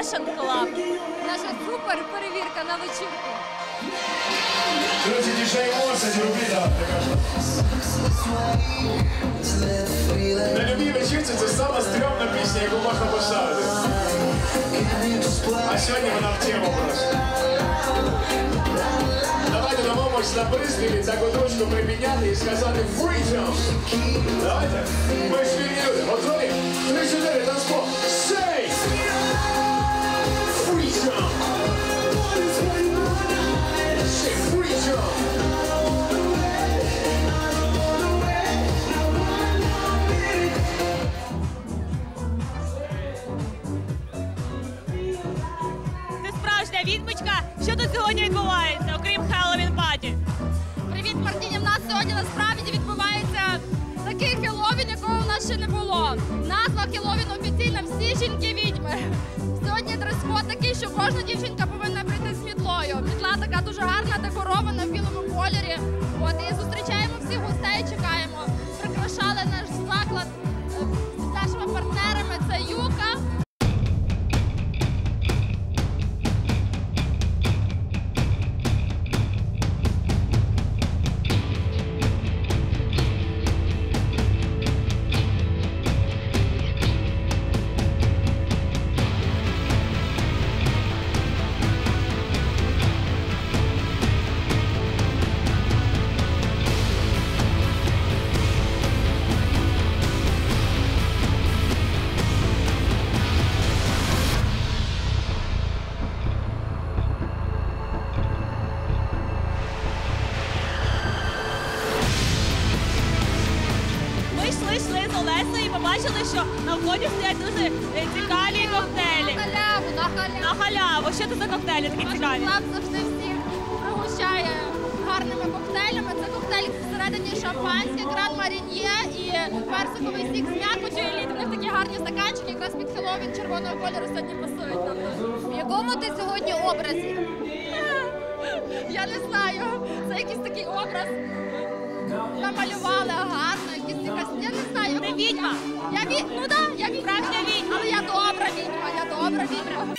Fashion Club. Наша супер перевірка на вечірку. Друзі, діджей Морса, рубіда. На любій вечірці це сама стрьомна пісня, яку можна поставити. А сьогодні вона в тему просто. Давайте домовимось на приспіві так от ручку припідняти і сказати freedom. Давайте. Ми ж вільні люди. Відьмочка. Що тут сьогодні відбувається, окрім Halloween паті? Привіт, Мартіні! В нас сьогодні насправді відбувається такий Хеллоуін, якого в нас ще не було. Назва Хеллоуін офіційна всі жінки відьми. Сьогодні дрес-код такий, що кожна дівчинка повинна прийти з мітлою. Мітла така дуже гарна, декорована в білому кольорі. От і зустрічаємо всіх гостей, чекаємо. Прикрашали наш побачили, що на вході стоять дуже е, цікаві коктейлі. На халяву, на халяву. На халяву. Що це за коктейлі такі цікаві? Клаб завжди всіх пригощає гарними коктейлями. Це коктейль всередині шампанське, гран марін'є і персиковий сік з м'якотю і лід. У них такі гарні стаканчики, якраз під Хеллоуін червоного кольору сьогодні пасують нам. В якому ти сьогодні образі? Я не знаю. Це якийсь такий образ. Якась. Я не знаю. Ти відьма. Я ві... Ну так, я відьма. Правда відьма. Але я добра відьма, я добра відьма.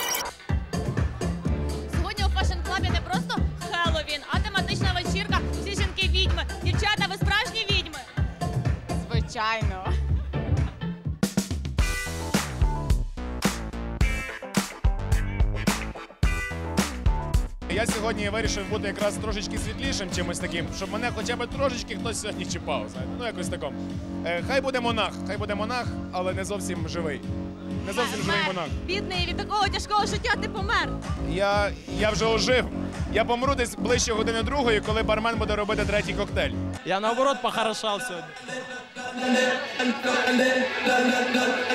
Я сьогодні вирішив бути якраз трошечки світлішим чимось таким, щоб мене хоча б трошечки хтось сьогодні чіпав. знаєте. Ну якось таком. Е, хай буде монах, хай буде монах, але не зовсім живий. Не зовсім живий Мер, монах. Бідний, від такого тяжкого життя ти помер. Я, я вже ожив. Я помру десь ближче години другої, коли бармен буде робити третій коктейль. Я наоборот похорошав сьогодні.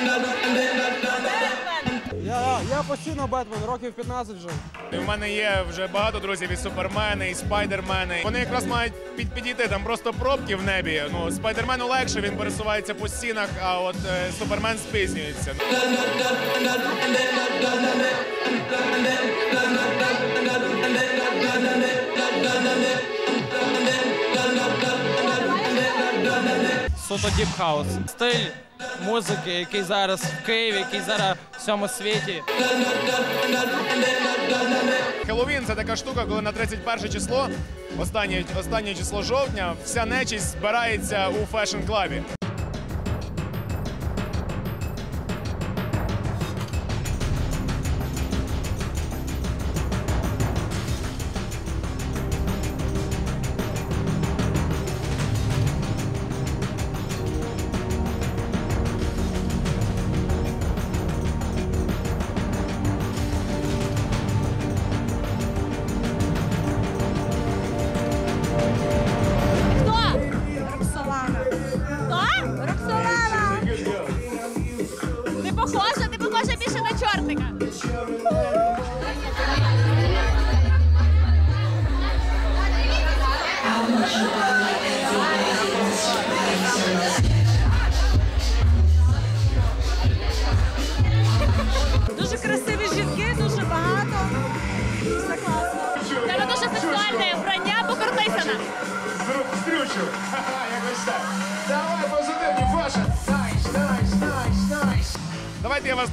Я, я постійно Бетмен, років 15 вже. І в мене є вже багато друзів і супермени, і спайдермени. Вони якраз мають під, підійти там просто пробки в небі. Ну спайдермену легше, він пересувається по стінах, а от е, супермен спізнюється. Суто діп хаус. Стиль музики, який зараз в Києві, який зараз всьому світі. Хеллоуін це така штука, коли на 31 число, останнє, останнє число жовтня, вся нечість збирається у фешн-клабі.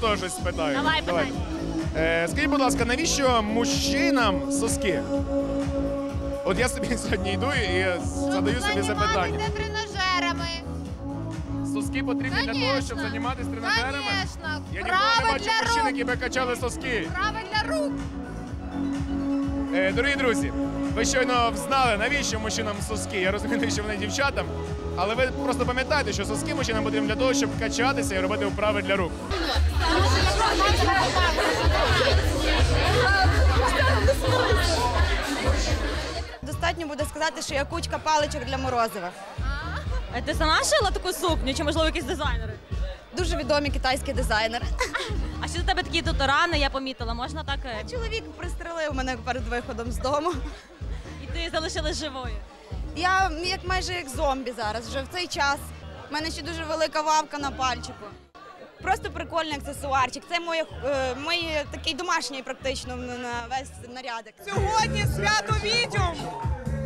Теж щось спитаю. Давай, питай. Е, скажіть, будь ласка, навіщо мужчинам соски? От я собі сьогодні йду і задаю собі запитання. Займатися тренажерами. Соски потрібні для того, щоб Конечно. займатися тренажерами? Конечно. Я ніколи не Право бачив для мужчин, рук. які би качали соски. Право для рук. Е, дорогі друзі, ви щойно знали, навіщо мужчинам соски. Я розумію, навіщо вони дівчатам. Але ви просто пам'ятаєте, що соски мужчинам потрібні для того, щоб качатися і робити вправи для рук. Достатньо буде сказати, що я кучка паличок для морозива. А ти сама шила таку сукню, чи можливо якісь дизайнери? Дуже відомі китайські дизайнери. А що до тебе такі тут рани, я помітила, можна так? е, Чоловік пристрелив мене перед виходом з дому. І ти залишилась живою. Я як майже як зомбі зараз, вже в цей час. У мене ще дуже велика вавка на пальчику. Просто прикольний аксесуарчик. Це моє, е, мій такий домашній практично на весь нарядик. Сьогодні свято відьом.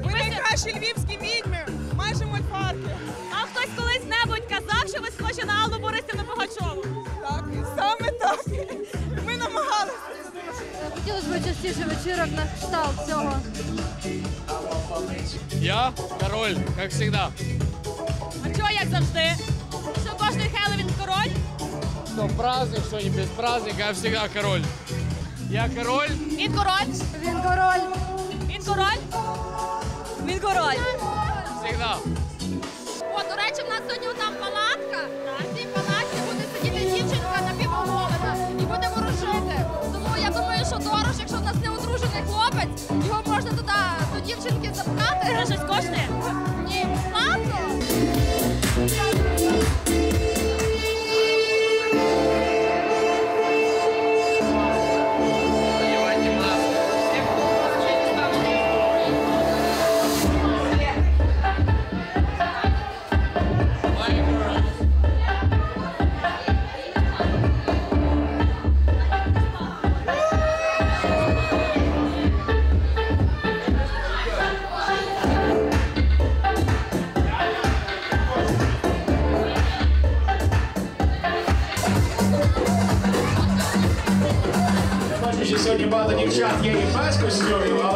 Ми найкращі львівські відьми, майже мольфарки. А хтось колись небудь казав, що ви схожі на Аллу Борисівну Пугачову? Так, саме так. Ми намагалися. Хотілося б частіше вечірок на кшталт цього. Я король, як завжди. А чого як завжди? Що кожний Хеллоуін король? Что праздник, что не без праздника, я всегда король. Я король, Він король. Він король. Він король. Він король. всегда. О, до речі, в нас сьогодні там палатка. В цій палатці буде сидіти дівчинка напівоголена і буде ворожити. Тому я думаю, що дорож, якщо в нас не дівчинки запхати. Це щось коштує? Що сьогодні багато